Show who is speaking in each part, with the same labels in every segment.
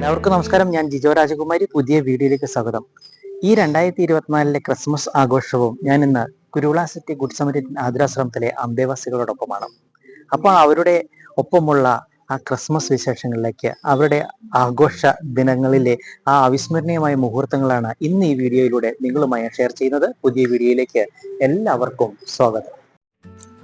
Speaker 1: എല്ലാവർക്കും നമസ്കാരം. ഞാൻ ജിജോ രാജകുമാരി. പുതിയ വീഡിയോയിലേക്ക് സ്വാഗതം. ഈ രണ്ടായിരത്തി ഇരുപത്തിനാലിലെ ക്രിസ്മസ് ആഘോഷവും ഞാൻ ഇന്ന് കുരുള സിറ്റി ഗുഡ് സമരിറ്റൻ ആതുരാശ്രമത്തിലെ അന്തേവാസികളോടൊപ്പമാണ് അപ്പോൾ അവരുടെ ഒപ്പമുള്ള ആ ക്രിസ്മസ് വിശേഷങ്ങളിലേക്ക് അവരുടെ ആഘോഷ ദിനങ്ങളിലെ ആ അവിസ്മരണീയമായ മുഹൂർത്തങ്ങളാണ് ഇന്ന് ഈ വീഡിയോയിലൂടെ നിങ്ങളുമായി ഷെയർ ചെയ്യുന്നത്. പുതിയ വീഡിയോയിലേക്ക് എല്ലാവർക്കും സ്വാഗതം.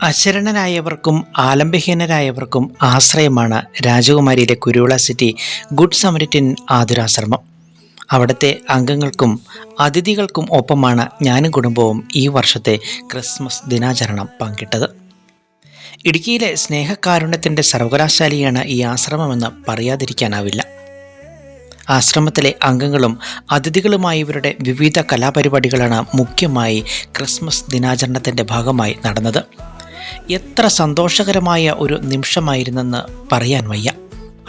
Speaker 2: അശരണരായവർക്കും ആലംബഹീനരായവർക്കും ആശ്രയമാണ് രാജകുമാരിയിലെ കുരുവിള സിറ്റി ഗുഡ് സമരിറ്റിൻ ആതുരാശ്രമം. അവിടുത്തെ അംഗങ്ങൾക്കും അതിഥികൾക്കും ഒപ്പമാണ് ഞാനും കുടുംബവും ഈ വർഷത്തെ ക്രിസ്മസ് ദിനാചരണം പങ്കിട്ടത്. ഇടുക്കിയിലെ സ്നേഹകാരുണ്യത്തിന്റെ സർവകലാശാലയാണ് ഈ ആശ്രമമെന്ന് പറയാതിരിക്കാനാവില്ല. ആശ്രമത്തിലെ അംഗങ്ങളും അതിഥികളുമായി ഇവരുടെ വിവിധ കലാപരിപാടികളാണ് മുഖ്യമായി ക്രിസ്മസ് ദിനാചരണത്തിന്റെ ഭാഗമായി നടന്നത്. എത്ര സന്തോഷകരമായ ഒരു നിമിഷമായിരുന്നെന്ന് പറയാൻ വയ്യ.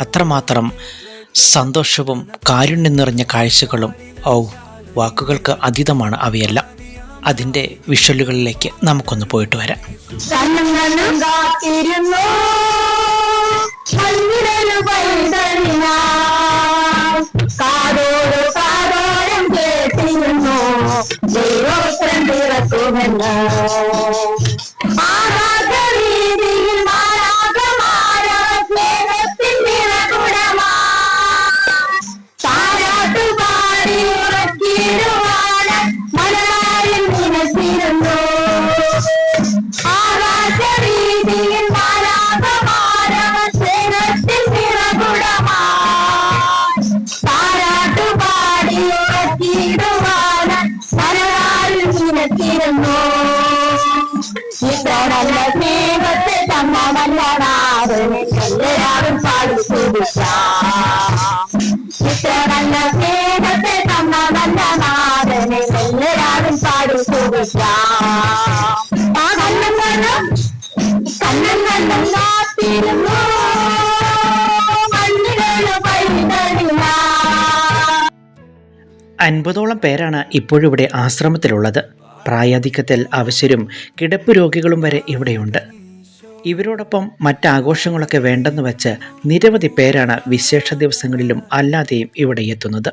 Speaker 2: അത്രമാത്രം സന്തോഷവും കാരുണ്യം നിറഞ്ഞ കാഴ്ചകളും ഔ വാക്കുകൾക്ക് അതീതമാണ് അവയെല്ലാം. അതിന്റെ വിഷ്വലുകളിലേക്ക് നമുക്കൊന്ന് പോയിട്ട് വരാം.
Speaker 3: കാതോട്
Speaker 2: അൻപതോളം പേരാണ് ഇപ്പോഴിവിടെ ആശ്രമത്തിലുള്ളത്. പ്രായാധിക്യത്തിൽ അവശരും കിടപ്പ് രോഗികളും വരെ ഇവിടെയുണ്ട്. ഇവരോടൊപ്പം മറ്റാഘോഷങ്ങളൊക്കെ വേണ്ടെന്ന് വെച്ച് നിരവധി പേരാണ് വിശേഷ ദിവസങ്ങളിലും അല്ലാതെയും ഇവിടെ എത്തുന്നത്.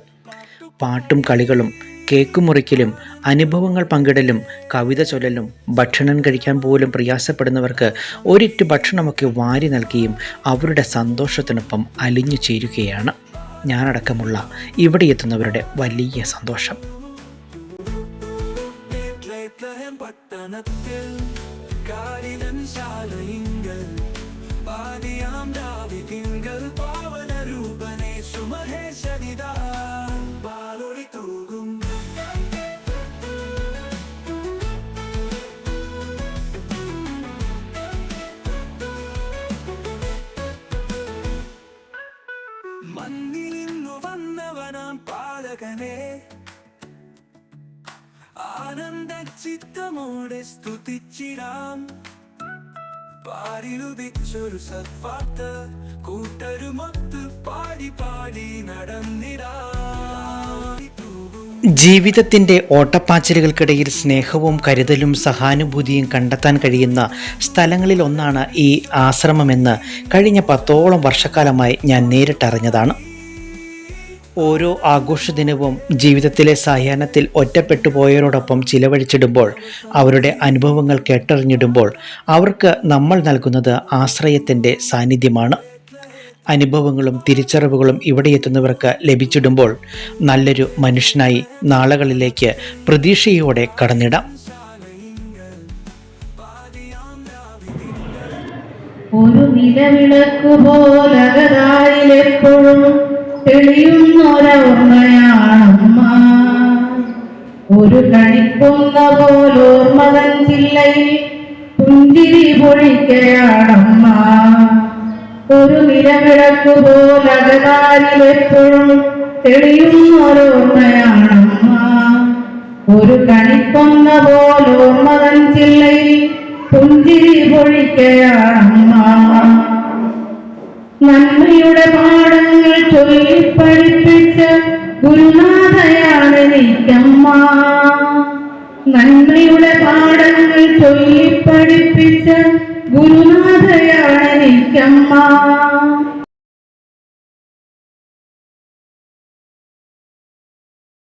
Speaker 2: പാട്ടും കളികളും കേക്ക് മുറിക്കലും അനുഭവങ്ങൾ പങ്കിടലും കവിത ചൊല്ലലും ഭക്ഷണം കഴിക്കാൻ പോലും പ്രയാസപ്പെടുന്നവർക്ക് ഒരിറ്റു ഭക്ഷണമൊക്കെ വാരി നൽകിയും അവരുടെ സന്തോഷത്തിനൊപ്പം അലിഞ്ഞു ചേരുകയാണ് ഞാനടക്കമുള്ള ഇവിടെ എത്തുന്നവരുടെ വലിയ സന്തോഷം.
Speaker 4: പട്ടണത്തിൽ പാതിയാം ദാവിദിങ്കൽ പാലകനെ ആനന്ദ ചിത്തമോടെ സ്തുതിച്ചിടാം. പാരിലുദിച്ചൊരു സത്വാർത്ത കൂട്ടരുമൊത്ത് പാടി പാടി നടന്നിടാം.
Speaker 2: ജീവിതത്തിന്റെ ഓട്ടപ്പാച്ചിലുകൾക്കിടയിൽ സ്നേഹവും കരുതലും സഹാനുഭൂതിയും കണ്ടെത്താൻ കഴിയുന്ന സ്ഥലങ്ങളിൽ ഒന്നാണ് ഈ ആശ്രമമെന്ന് കഴിഞ്ഞ പത്തോളം വർഷക്കാലമായി ഞാൻ നേരിട്ടറിഞ്ഞതാണ്. ഓരോ ആഘോഷ ദിനവും ജീവിതത്തിലെ സായാഹ്നത്തിൽ ഒറ്റപ്പെട്ടു പോയവരോടൊപ്പം ചിലവഴിച്ചിടുമ്പോൾ അവരുടെ അനുഭവങ്ങൾ കേട്ടറിഞ്ഞിടുമ്പോൾ അവർക്ക് നമ്മൾ നൽകുന്നത് ആശ്രയത്തിന്റെ സാന്നിധ്യമാണ്. അനുഭവങ്ങളും തിരിച്ചറിവുകളും ഇവിടെ എത്തുന്നവർക്ക് ലഭിച്ചിടുമ്പോൾ നല്ലൊരു മനുഷ്യനായി നാളുകളിലേക്ക് പ്രതീക്ഷയോടെ കടന്നിടാം.
Speaker 5: ഒരു നിലവിളക്കു തെളിയുന്നൊരോർമ്മയാണമ്മ ഒരു കണിക്കുന്ന പോലോർമ്മതൻ ചില്ലയിൽ പുഞ്ചിരി പൊഴിക്കയാണമ്മ. ഒരു നിലവിളക്കു പോലകതാരിലെപ്പോഴും തെളിയുന്നൊരോർമ്മയാണമ്മ ഒരു കണിക്കുന്ന പോലോർമ്മതൻ ചില്ലയിൽ പുഞ്ചിരി പൊഴിക്കയാണമ്മ. നന്മയുടെ ചൊല്ലിപ്പഠിപ്പിച്ച ഗുരുനാഥയാണ് നീക്കമ്മ. നന്ദിയുടെ പാഠങ്ങൾ ചൊല്ലിപ്പഠിപ്പിച്ച പഠിപ്പിച്ച നീക്കമ്മ